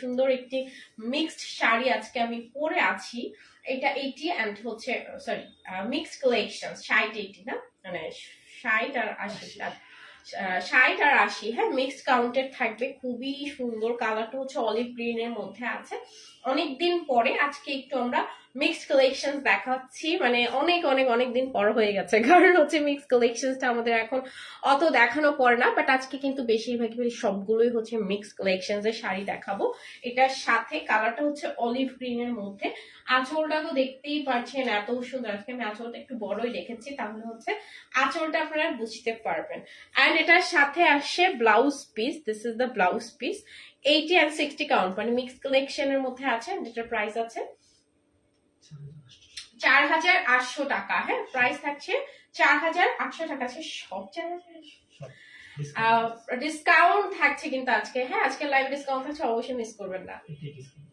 সুন্দর একটি মিক্সড শাড়ি আজকে আমি পরে আছি। এটা এইটি অ্যান্ড হচ্ছে সরি মিক্সড কালেকশন ষাট এইটি না? মানে ষাট আর আশি ষাট আর আশি হ্যাঁ মিক্সড কাউন্টেড থাকবে। খুবই সুন্দর কালারটা হচ্ছে অলিভ গ্রিন এর মধ্যে আছে। অনেকদিন পরে আজকে একটু আমরা মিক্সড কালেকশন দেখাচ্ছি। মানে অনেক অনেক অনেক দিন পর হয়ে গেছে। কারণ হচ্ছে মিক্সড কালেকশনটা আমাদের এখন অত দেখানো পড়ে না। বাট আজকে কিন্তু বেশিরভাগই সবগুলোই হচ্ছে মিক্স কালেকশনস এর শাড়ি দেখাবো। এটার সাথে কালারটা হচ্ছে অলিভ গ্রিন এর মধ্যে। আঁচলটা তো দেখতেই পারছেন এত সুন্দর। আজকে আমি আঁচলটা একটু বড়ই রেখেছি তাহলে হচ্ছে আঁচলটা আপনারা বুঝতে পারবেন। অ্যান্ড এটার সাথে আসছে blouse piece this is the blouse piece eighty and sixty count মানে মিক্স কালেকশনের মধ্যে আছে যেটার প্রাইস আছে চার হাজার আটশো টাকা হ্যাঁ? প্রাইস থাকছে চার হাজার আটশো টাকা আছে সব চার হাজার ডিসকাউন্ট থাকছে কিন্তু আজকে হ্যাঁ? আজকে লাইভ ডিসকাউন্ট থাকছে অবশ্যই মিস করবেন না। আচ্ছা